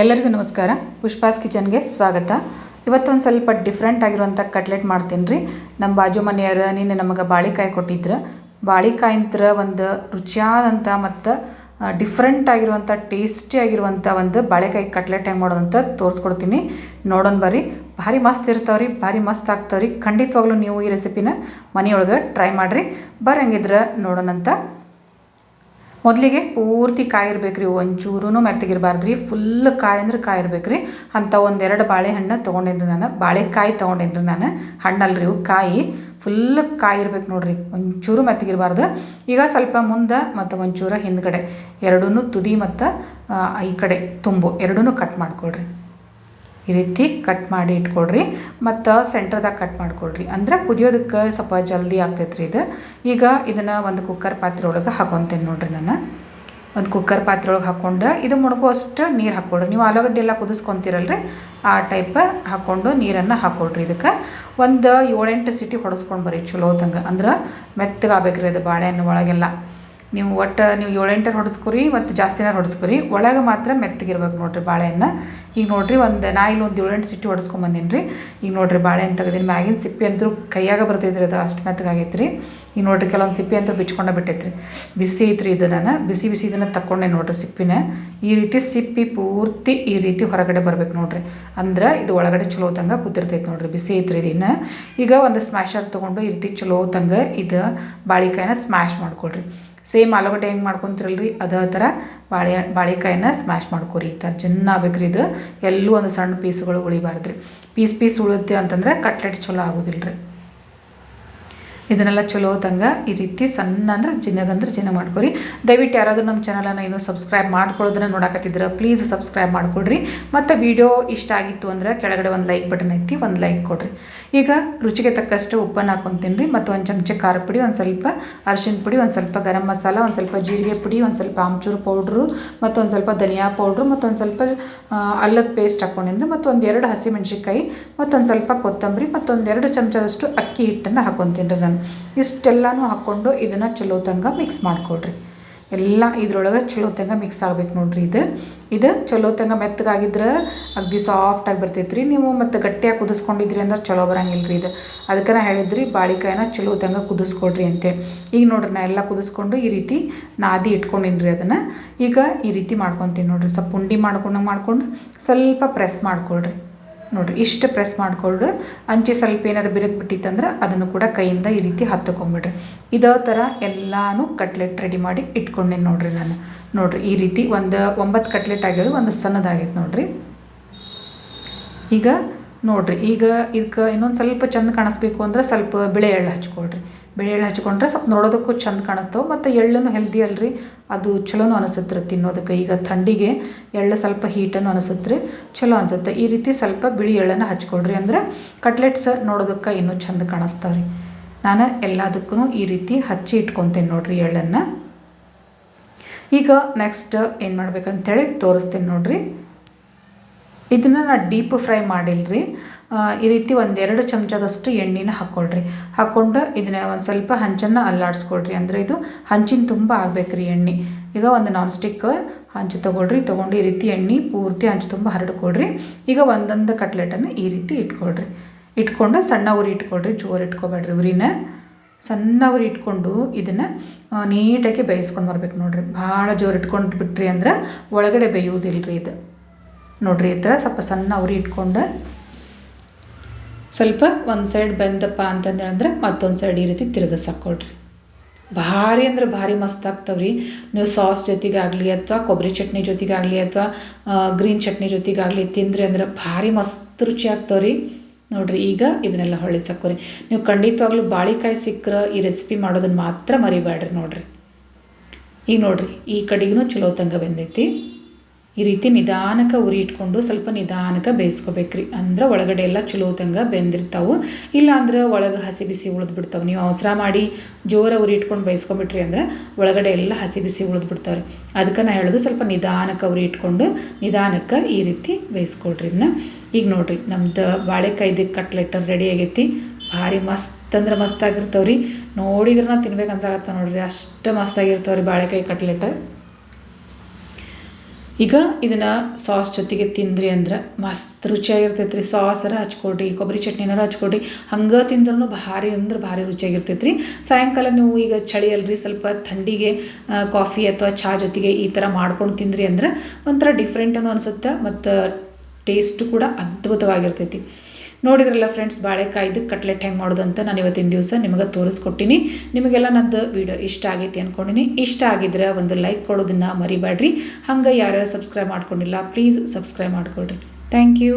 ಎಲ್ಲರಿಗೂ ನಮಸ್ಕಾರ. ಪುಷ್ಪಾಸ್ ಕಿಚನ್ಗೆ ಸ್ವಾಗತ. ಇವತ್ತೊಂದು ಸ್ವಲ್ಪ ಡಿಫ್ರೆಂಟ್ ಆಗಿರುವಂಥ ಕಟ್ಲೆಟ್ ಮಾಡ್ತೀನಿ ರೀ ನಮ್ಮ ಬಾಜು ಮನೆಯವರು ನಿನ್ನೆ ನಮಗೆ ಬಾಳಿಕಾಯಿ ಕೊಟ್ಟಿದ್ರು. ಬಾಳಿಕಾಯಿಂತ್ರ ಒಂದು ರುಚಿಯಾದಂಥ ಮತ್ತು ಡಿಫ್ರೆಂಟ್ ಆಗಿರುವಂಥ ಟೇಸ್ಟಿ ಆಗಿರುವಂಥ ಒಂದು ಬಾಳೆಕಾಯಿ ಕಟ್ಲೆಟ್ ಹೆಂಗೆ ಮಾಡೋದಂತ ತೋರಿಸ್ಕೊಡ್ತೀನಿ. ನೋಡೋಣ ಬರ್ರಿ. ಭಾರಿ ಮಸ್ತ್ ಇರ್ತಾವ್ರಿ, ಭಾರಿ ಮಸ್ತ್ ಆಗ್ತಾವ್ರಿ. ಖಂಡಿತವಾಗ್ಲೂ ನೀವು ಈ ರೆಸಿಪಿನ ಮನೆಯೊಳಗೆ ಟ್ರೈ ಮಾಡಿರಿ. ಬರಂಗಿದ್ರೆ ನೋಡೋಣಂತ. ಮೊದಲಿಗೆ ಪೂರ್ತಿ ಕಾಯಿ ರೀ ಒಂಚೂರು ಮೆತ್ತಗಿರಬಾರ್ದು ರೀ ಫುಲ್ ಕಾಯಿ ಅಂದ್ರೆ ಕಾಯಿ ರೀ ಅಂಥ ಒಂದೆರಡು ಬಾಳೆಹಣ್ಣು ತೊಗೊಂಡೇನ್ರಿ ನಾನು. ಬಾಳೆಕಾಯಿ ತೊಗೊಂಡೇನ್ರಿ ನಾನು. ಹಣ್ಣಲ್ರಿ ಇವು ಕಾಯಿ. ಫುಲ್ ಕಾಯಿ ಇರ್ಬೇಕು ನೋಡ್ರಿ. ಒಂಚೂರು ಮೆತ್ತಗಿರಬಾರ್ದು. ಈಗ ಸ್ವಲ್ಪ ಮುಂದೆ ಮತ್ತು ಒಂಚೂರು ಹಿಂದ್ಗಡೆ. ಎರಡೂ ತುದಿ ಮತ್ತು ಈ ಕಡೆ ತುಂಬು. ಎರಡೂ ಕಟ್ ಮಾಡ್ಕೊಳ್ರಿ. ಈ ರೀತಿ ಕಟ್ ಮಾಡಿ ಇಟ್ಕೊಳ್ರಿ. ಮತ್ತು ಸೆಂಟ್ರದಾಗ ಕಟ್ ಮಾಡ್ಕೊಳ್ರಿ. ಅಂದ್ರೆ ಕುದಿಯೋದಕ್ಕೆ ಸ್ವಲ್ಪ ಜಲ್ದಿ ಆಗ್ತೈತೆ ರೀ ಇದು. ಈಗ ಇದನ್ನು ಒಂದು ಕುಕ್ಕರ್ ಪಾತ್ರೆ ಒಳಗೆ ಹಾಕೊತೇನೆ ನೋಡ್ರಿ ನಾನು. ಒಂದು ಕುಕ್ಕರ್ ಪಾತ್ರೆ ಒಳಗೆ ಹಾಕ್ಕೊಂಡು ಇದು ಮುಡ್ಕೋಷ್ಟು ನೀರು ಹಾಕ್ಕೊಳ್ರಿ. ನೀವು ಆಲೂಗಡ್ಡೆ ಎಲ್ಲ ಕುದಿಸ್ಕೊತೀರಲ್ರಿ. ಆ ಟೈಪ್ ಹಾಕ್ಕೊಂಡು ನೀರನ್ನು ಹಾಕ್ಕೊಳ್ರಿ ಇದಕ್ಕೆ. ಒಂದು ಏಳೆಂಟು ಸಿಟಿ ಹೊಡೆಸ್ಕೊಂಡು ಬರ್ರಿ ಚಲೋ ತಂಗ ಅಂದ್ರೆ ಮೆತ್ತಗಾಗಬೇಕ್ರಿ ಅದು ಬಾಳೆಹಣ್ಣು ಒಳಗೆಲ್ಲ. ನೀವು ಒಟ್ಟು ನೀವು ಏಳೆಂಟರ ಹೊಡೆಸ್ಕೊರಿ, ಮತ್ತು ಜಾಸ್ತಿನ ಹೊಡೆಸ್ಕೊರಿ. ಒಳಗೆ ಮಾತ್ರ ಮೆತ್ತಗಿರ್ಬೇಕು ನೋಡಿರಿ ಬಾಳೆಹಣ್ಣು. ಈಗ ನೋಡಿರಿ ಒಂದು ನಾ ಇಲ್ಲಿ ಒಂದು ಏಳೆಂಟು ಸಿಟಿ ಹೊಡೆಸ್ಕೊಂಬಂದೀನಿ ರೀ ಈಗ ನೋಡ್ರಿ ಬಾಳೆಹಣ್ಣು ತೆಗೆದೀನಿ ಮ್ಯಾಗಿನ ಸಿಪ್ಪೆ ಅಂತೂ ಕೈಯಾಗ ರೀ ಅದು, ಅಷ್ಟು ಮೆತ್ತಗಾಗೈತೆ ರೀ ಈಗ ನೋಡಿರಿ ಕೆಲವೊಂದು ಸಿಪ್ಪೆ ಅಂತೂ ಬಿಟ್ಟೈತೆ ರೀ ಬಿಸಿ ಐತ್ರಿ ಇದು ನಾನು. ಬಿಸಿ ಬಿಸಿ ಇದನ್ನು ತಕ್ಕೊಂಡೆ ನೋಡ್ರಿ ಸಿಪ್ಪಿನ. ಈ ರೀತಿ ಸಿಪ್ಪಿ ಪೂರ್ತಿ ಈ ರೀತಿ ಹೊರಗಡೆ ಬರ್ಬೇಕು ನೋಡಿರಿ. ಅಂದ್ರೆ ಇದು ಒಳಗಡೆ ಚಲೋ ತಂಗ ಕೂತಿರ್ತೈತೆ ನೋಡಿರಿ, ಬಿಸಿ ಐತ್ರಿ ಇದನ್ನು ಈಗ ಒಂದು ಸ್ಮ್ಯಾಶರ್ ತೊಗೊಂಡು ಈ ರೀತಿ ಚಲೋ ತಂಗ ಇದು ಬಾಳಿಕಾಯಿನ ಸ್ಮ್ಯಾಶ್ ಮಾಡ್ಕೊಳ್ರಿ. ಸೇಮ್ ಆಲೂಗಡ್ಡೆ ಹೆಂಗೆ ಮಾಡ್ಕೊತಿರಲ್ರಿ? ಅದೇ ಥರ ಬಾಳೆ ಬಾಳೆಕಾಯಿನ ಸ್ಮ್ಯಾಶ್ ಮಾಡ್ಕೊರಿ. ಈ ಥರ ಚೆನ್ನಾಗ್ಬೇಕ್ರಿ ಇದು. ಎಲ್ಲೂ ಒಂದು ಸಣ್ಣ ಪೀಸ್ಗಳು ಉಳಿಬಾರ್ದು ರೀ ಪೀಸ್ ಪೀಸ್ ಉಳುತ್ತೆ ಅಂತಂದ್ರೆ ಕಟ್ಲೆಟ್ ಚಲೋ ಆಗೋದಿಲ್ಲ ರೀ ಇದನ್ನೆಲ್ಲ ಚಲೋ ತಂಗ ಈ ರೀತಿ ಸಣ್ಣ ಅಂದ್ರೆ ಜಿನಗಂದ್ರೆ ಜಿನ ಮಾಡ್ಕೊರಿ. ದಯವಿಟ್ಟು ಯಾರಾದರೂ ನಮ್ಮ ಚಾನಲನ್ನು ಇನ್ನೂ ಸಬ್ಸ್ಕ್ರೈಬ್ ಮಾಡ್ಕೊಳ್ಳೋದನ್ನ ನೋಡಕತ್ತಿದ್ರೆ ಪ್ಲೀಸ್ ಸಬ್ಸ್ಕ್ರೈಬ್ ಮಾಡ್ಕೊಡ್ರಿ. ಮತ್ತು ವಿಡಿಯೋ ಇಷ್ಟ ಆಗಿತ್ತು ಅಂದ್ರೆ ಕೆಳಗಡೆ ಒಂದು ಲೈಕ್ ಬಟನ್ ಐತಿ, ಒಂದು ಲೈಕ್ ಕೊಡ್ರಿ. ಈಗ ರುಚಿಗೆ ತಕ್ಕಷ್ಟು ಉಪ್ಪನ್ನು ಹಾಕೊತೀನಿ ರೀ ಮತ್ತು ಒಂದು ಚಮಚ ಖಾರ ಪುಡಿ, ಒಂದು ಸ್ವಲ್ಪ ಅರಿಶಿನ ಪುಡಿ, ಒಂದು ಸ್ವಲ್ಪ ಗರಂ ಮಸಾಲ, ಒಂದು ಸ್ವಲ್ಪ ಜೀರಿಗೆ ಪುಡಿ, ಒಂದು ಸ್ವಲ್ಪ ಆಮ್ಚೂರು ಪೌಡ್ರು, ಮತ್ತು ಒಂದು ಸ್ವಲ್ಪ ಧನಿಯಾ ಪೌಡ್ರು, ಮತ್ತು ಒಂದು ಸ್ವಲ್ಪ ಅಲ್ಲದ ಪೇಸ್ಟ್ ಹಾಕ್ಕೊಂಡಿನಿ ಮತ್ತು ಒಂದು ಎರಡು ಹಸಿಮೆಣ್ಸಿನ್ಕಾಯಿ ಮತ್ತೊಂದು ಸ್ವಲ್ಪ ಕೊತ್ತಂಬರಿ ಮತ್ತೊಂದು ಎರಡು ಚಮಚದಷ್ಟು ಅಕ್ಕಿ ಹಿಟ್ಟನ್ನು ಹಾಕೊತೀನಿ ರೀ ನಾನು. ಇಷ್ಟೆಲ್ಲನೂ ಹಾಕ್ಕೊಂಡು ಇದನ್ನು ಚಲೋ ತಂಗ ಮಿಕ್ಸ್ ಮಾಡ್ಕೊಳ್ರಿ. ಎಲ್ಲ ಇದ್ರೊಳಗೆ ಚಲೋ ಮಿಕ್ಸ್ ಆಗ್ಬೇಕು ನೋಡ್ರಿ ಇದು. ಇದು ಚಲೋ ತಂಗ ಮೆತ್ತಗಾಗಿದ್ರೆ ಅಗ್ದಿ ಸಾಫ್ಟಾಗಿ ಬರ್ತೈತೆ ರೀ ನೀವು ಮತ್ತು ಗಟ್ಟಿಯಾಗಿ ಕುದಿಸ್ಕೊಂಡಿದ್ರಿ ಅಂದ್ರೆ ಚಲೋ ಬರಂಗಿಲ್ಲ ರೀ ಇದು. ಅದಕ್ಕೆ ನಾ ಹೇಳಿದ್ರಿ ಬಾಳಿಕಾಯಿನ ಚಲೋ ಕುದಿಸ್ಕೊಡ್ರಿ ಅಂತೆ. ಈಗ ನೋಡ್ರಿ ನಾ ಎಲ್ಲ ಕುದಿಸ್ಕೊಂಡು ಈ ರೀತಿ ನಾದಿ ಇಟ್ಕೊಂಡಿನಿ ರೀ ಅದನ್ನು. ಈಗ ಈ ರೀತಿ ಮಾಡ್ಕೊತೀನಿ ನೋಡ್ರಿ. ಸ್ವಲ್ಪ ಪುಂಡಿ ಮಾಡ್ಕೊಂಡಂಗೆ ಮಾಡ್ಕೊಂಡು ಸ್ವಲ್ಪ ಪ್ರೆಸ್ ಮಾಡ್ಕೊಳ್ರಿ. ನೋಡ್ರಿ, ಇಷ್ಟು ಪ್ರೆಸ್ ಮಾಡಿಕೊಂಡು ಅಂಚೆ ಸ್ವಲ್ಪ ಏನಾರು ಬಿರುಕು ಬಿಟ್ಟಿತ್ತಂದ್ರೆ ಅದನ್ನು ಕೂಡ ಕೈಯಿಂದ ಈ ರೀತಿ ಹತ್ತಕೊಂಬಿಡ್ರಿ. ಇದೇ ಥರ ಎಲ್ಲಾನು ಕಟ್ಲೆಟ್ ರೆಡಿ ಮಾಡಿ ಇಟ್ಕೊಂಡೆ ನೋಡಿರಿ ನಾನು. ನೋಡ್ರಿ, ಈ ರೀತಿ ಒಂದು ಒಂಬತ್ತು ಕಟ್ಲೆಟ್ ಆಗಿರೋದು ಒಂದು ಸಣ್ಣದಾಗೈತೆ ನೋಡಿರಿ. ಈಗ ನೋಡ್ರಿ, ಈಗ ಇದಕ್ಕೆ ಇನ್ನೊಂದು ಸ್ವಲ್ಪ ಚಂದ ಕಾಣಿಸ್ಬೇಕು ಅಂದ್ರೆ ಸ್ವಲ್ಪ ಬಿಳೆ ಎಳ್ಳು ಹಚ್ಕೊಳ್ರಿ. ಬಿಳೆ ಎಳ್ಳು ಹಚ್ಕೊಂಡ್ರೆ ಸ್ವಲ್ಪ ನೋಡೋದಕ್ಕೂ ಚಂದ ಕಾಣಿಸ್ತವೆ. ಮತ್ತು ಎಳ್ಳನ್ನು ಹೆಲ್ದಿ ಅಲ್ರಿ. ಅದು ಚಲೋನು ಅನಿಸುತ್ತೆ ತಿನ್ನೋದಕ್ಕೆ. ಈಗ ಥಂಡಿಗೆ ಎಳ್ಳು ಸ್ವಲ್ಪ ಹೀಟನ್ನು ಅನಿಸುತ್ತೆ ರೀ ಚಲೋ ಅನಿಸುತ್ತೆ. ಈ ರೀತಿ ಸ್ವಲ್ಪ ಬಿಳಿ ಎಳ್ಳನ್ನು ಹಚ್ಕೊಳ್ರಿ ಅಂದ್ರೆ ಕಟ್ಲೆಟ್ಸ್ ನೋಡೋದಕ್ಕೆ ಇನ್ನೂ ಚಂದ ಕಾಣಿಸ್ತಾವೆ ರೀ. ನಾನು ಎಲ್ಲದಕ್ಕೂ ಈ ರೀತಿ ಹಚ್ಚಿ ಇಟ್ಕೊತೀನಿ ನೋಡ್ರಿ ಎಳ್ಳನ್ನು. ಈಗ ನೆಕ್ಸ್ಟ್ ಏನು ಮಾಡ್ಬೇಕಂತೇಳಿ ತೋರಿಸ್ತೀನಿ ನೋಡ್ರಿ. ಇದನ್ನು ನಾನು ಡೀಪ್ ಫ್ರೈ ಮಾಡಿಲ್ರಿ. ಈ ರೀತಿ ಒಂದೆರಡು ಚಮಚದಷ್ಟು ಎಣ್ಣೆನ ಹಾಕ್ಕೊಳ್ರಿ ಹಾಕ್ಕೊಂಡು ಇದನ್ನ ಒಂದು ಸ್ವಲ್ಪ ಹಂಚನ್ನು ಅಲ್ಲಾಡಿಸ್ಕೊಳ್ರಿ. ಅಂದರೆ ಇದು ಹಂಚಿನ ತುಂಬ ರೀ ಎಣ್ಣೆ. ಈಗ ಒಂದು ನಾನ್ ಸ್ಟಿಕ್ ಹಂಚು ತೊಗೊಳ್ರಿ. ತೊಗೊಂಡು ಈ ರೀತಿ ಎಣ್ಣೆ ಪೂರ್ತಿ ಹಂಚು ತುಂಬ ಹರಡ್ಕೊಳ್ರಿ. ಈಗ ಒಂದೊಂದು ಕಟ್ಲೆಟನ್ನು ಈ ರೀತಿ ಇಟ್ಕೊಳ್ರಿ. ಇಟ್ಕೊಂಡು ಸಣ್ಣ ಉರಿ ಇಟ್ಕೊಳ್ರಿ. ಜೋರು ಇಟ್ಕೊಬೇಡ್ರಿ ಉರಿನ. ಸಣ್ಣ ಉರಿ ಇಟ್ಕೊಂಡು ಇದನ್ನು ನೀಟಾಗಿ ಬೇಯಿಸ್ಕೊಂಡು ಬರ್ಬೇಕು ನೋಡ್ರಿ. ಭಾಳ ಜೋರು ಇಟ್ಕೊಂಡು ಬಿಟ್ರಿ ಅಂದ್ರೆ ಒಳಗಡೆ ಬೇಯುವುದಿಲ್ಲ ರೀ ಇದು. ನೋಡ್ರಿ, ಈ ಥರ ಸ್ವಲ್ಪ ಸಣ್ಣ ಅವ್ರಿ ಇಟ್ಕೊಂಡು ಸ್ವಲ್ಪ ಒಂದು ಸೈಡ್ ಬೆಂದಪ್ಪ ಅಂತಂದೇಳಂದ್ರೆ ಮತ್ತೊಂದು ಸೈಡ್ ಈ ರೀತಿ ತಿರುಗಿಸಾಕೊಳ್ರಿ ಭಾರಿ ಅಂದ್ರೆ ಭಾರಿ ಮಸ್ತ್ ಆಗ್ತಾವ್ರಿ. ನೀವು ಸಾಸ್ ಜೊತೆಗಾಗಲಿ ಅಥವಾ ಕೊಬ್ಬರಿ ಚಟ್ನಿ ಜೊತೆಗಾಗಲಿ ಅಥವಾ ಗ್ರೀನ್ ಚಟ್ನಿ ಜೊತೆಗಾಗಲಿ ತಿಂದ್ರಿ ಅಂದ್ರೆ ಭಾರಿ ಮಸ್ತ್ ರುಚಿ ಆಗ್ತಾವ್ರಿ. ನೋಡ್ರಿ, ಈಗ ಇದನ್ನೆಲ್ಲ ಹೊಳ್ಳಿ ಸಾಕೋರಿ. ನೀವು ಖಂಡಿತವಾಗ್ಲೂ ಬಾಳಿಕಾಯಿ ಸಿಕ್ಕರೆ ಈ ರೆಸಿಪಿ ಮಾಡೋದನ್ನು ಮಾತ್ರ ಮರಿಬೇಡ್ರಿ ನೋಡ್ರಿ. ಈಗ ನೋಡ್ರಿ, ಈ ಕಡೆಗೂ ಚಲೋ ತಂಗ ಬೆಂದೈತಿ. ಈ ರೀತಿ ನಿಧಾನಕ್ಕೆ ಉರಿ ಇಟ್ಕೊಂಡು ಸ್ವಲ್ಪ ನಿಧಾನಕ್ಕೆ ಬೇಯಿಸ್ಕೋಬೇಕ್ರಿ. ಅಂದ್ರೆ ಒಳಗಡೆ ಎಲ್ಲ ಚಲೋತಂಗೆ ಬೆಂದಿರ್ತಾವೆ. ಇಲ್ಲ ಅಂದ್ರೆ ಒಳಗೆ ಹಸಿ ಬಿಸಿ ಉಳಿದ್ಬಿಡ್ತಾವೆ ನೀವು ಅವಸರ ಮಾಡಿ ಜೋರ ಉರಿ ಇಟ್ಕೊಂಡು ಬೇಯಿಸ್ಕೊಬಿಟ್ರಿ ಅಂದ್ರೆ ಒಳಗಡೆ ಎಲ್ಲ ಹಸಿ ಬಿಸಿ ಉಳಿದ್ಬಿಡ್ತಾವ್ರಿ ಬಿಡ್ತಾವೆ ಅದಕ್ಕೆ ನಾ ಹೇಳೋದು ಸ್ವಲ್ಪ ನಿಧಾನಕ್ಕೆ ಉರಿ ಇಟ್ಕೊಂಡು ನಿಧಾನಕ್ಕೆ ಈ ರೀತಿ ಬೇಯಿಸ್ಕೊಳ್ರಿ ಇದನ್ನ ಈಗ ನೋಡಿರಿ, ನಮ್ದು ಬಾಳೆಕಾಯ್ದು ಕಟ್ಲೆಟ್ ರೆಡಿ ಆಗೈತಿ. ಭಾರಿ ಮಸ್ತ್ ಅಂದ್ರೆ ಮಸ್ತ್ ಆಗಿರ್ತಾವ್ರಿ. ನೋಡಿದ್ರೆ ನಾ ತಿನ್ಬೇಕು ಅನ್ಸಾಗತ್ತ ನೋಡ್ರಿ. ಅಷ್ಟು ಮಸ್ತಾಗಿರ್ತಾವ್ರಿ ಬಾಳೆಕಾಯಿ ಕಟ್ಲೆಟ್. ಈಗ ಇದನ್ನು ಸಾಸ್ ಜೊತೆಗೆ ತಿಂದ್ರಿ ಅಂದ್ರೆ ಮಸ್ತ್ ರುಚಿಯಾಗಿರ್ತೈತೆ ರೀ ಸಾಸರ ಹಚ್ಕೊಡ್ರಿ, ಕೊಬ್ಬರಿ ಚಟ್ನಿನಾರ ಹಚ್ಕೊಡ್ರಿ. ಹಂಗೆ ತಿಂದ್ರೂ ಭಾರಿ ಅಂದ್ರೆ ಭಾರಿ ರುಚಿಯಾಗಿರ್ತೈತೆ ರೀ ಸಾಯಂಕಾಲ ನೀವು ಈಗ ಚಳಿ ಅಲ್ರಿ, ಸ್ವಲ್ಪ ಥಂಡಿಗೆ ಕಾಫಿ ಅಥವಾ ಚಹಾ ಜೊತೆಗೆ ಈ ಥರ ಮಾಡ್ಕೊಂಡು ತಿಂದ್ರಿ ಅಂದ್ರೆ ಒಂಥರ ಡಿಫ್ರೆಂಟ್ ಅನ್ನೋ ಅನಿಸುತ್ತೆ ಮತ್ತು ಟೇಸ್ಟ್ ಕೂಡ ಅದ್ಭುತವಾಗಿರ್ತೈತಿ. ನೋಡಿದ್ರಲ್ಲ ಫ್ರೆಂಡ್ಸ್ ಬಾಳೆಕಾಯ್ದು ಕಟ್ಲೆಟ್ ಹೆಂಗೆ ಮಾಡೋದು ಅಂತ ನಾನು ಇವತ್ತಿನ ದಿವಸ ನಿಮಗೆ ತೋರಿಸ್ಕೊಟ್ಟಿನಿ. ನಿಮಗೆಲ್ಲ ನಂದು ವಿಡಿಯೋ ಇಷ್ಟ ಆಗೈತಿ ಅಂದ್ಕೊಂಡಿನಿ ಇಷ್ಟ ಆಗಿದ್ರೆ ಒಂದು ಲೈಕ್ ಕೊಡೋದನ್ನು ಮರಿಬೇಡ್ರಿ. ಹಂಗೆ ಯಾರ್ಯಾರು ಸಬ್ಸ್ಕ್ರೈಬ್ ಮಾಡ್ಕೊಂಡಿಲ್ಲ ಪ್ಲೀಸ್ ಸಬ್ಸ್ಕ್ರೈಬ್ ಮಾಡ್ಕೊಳ್ರಿ. Thank you